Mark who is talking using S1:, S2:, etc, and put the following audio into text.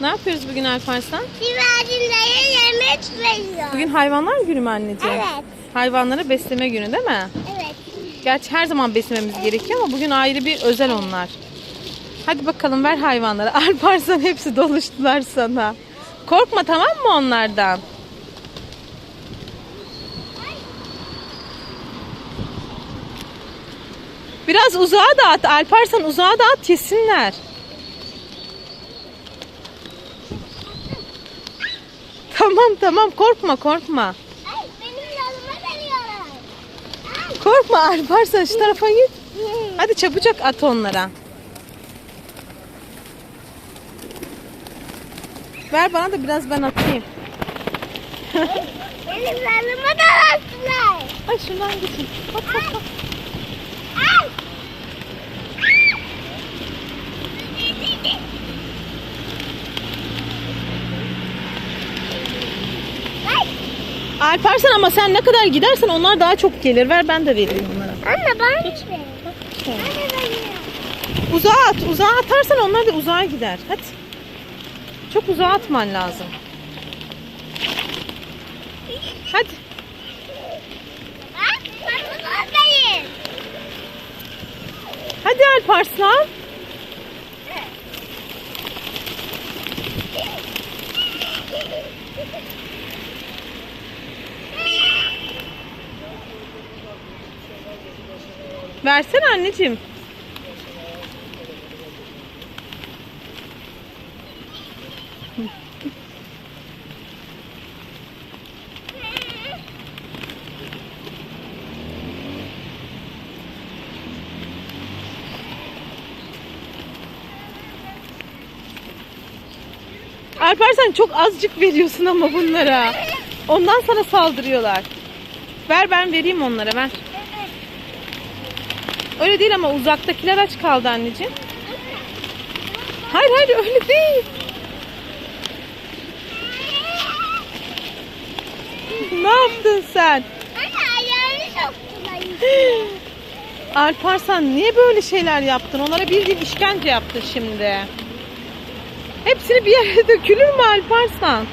S1: Ne yapıyoruz bugün Alparslan?
S2: Güvercinlere yemek veriyor.
S1: Bugün hayvanlar günü mü anneciğim?
S2: Evet.
S1: Hayvanları besleme günü değil mi?
S2: Evet.
S1: Gerçi her zaman beslememiz gerekiyor ama bugün ayrı bir özel onlar. Hadi bakalım ver hayvanları. Alparslan hepsi doluştular sana. Korkma tamam mı onlardan? Biraz uzağa da at. Alparslan uzağa da at yesinler. Tamam tamam korkma korkma.
S2: Ay benim yanıma geliyorlar. Ay.
S1: Korkma Alparslan şu tarafa git. Hadi çabucak at onlara. Ver bana da biraz ben atayım.
S2: Benim yanıma dolaştılar.
S1: Ay şundan geçin. Hop hop hop.
S2: Ay. Ay.
S1: Alparslan ama sen ne kadar gidersen onlar daha çok gelir. Ver ben de vereyim onlara.
S2: Anne bana hiç ver. Anne ben
S1: Uzağa at. Uzağa atarsan onlar da uzağa gider. Hadi. Çok uzağa atman lazım. Hadi.
S2: Ben.
S1: Hadi Alparslan. Versene anneciğim. Alparslan çok azıcık veriyorsun ama bunlara. Ondan sana saldırıyorlar. Ver ben vereyim onlara ver. Öyle değil ama uzaktakiler aç kaldı anneciğim. Hayır hayır öyle değil. Ne yaptın sen?
S2: Anne ayağını soktular.
S1: Alparslan niye böyle şeyler yaptın? Onlara bildiğin işkence yaptın şimdi. Hepsini bir yere dökülür mü Alparslan?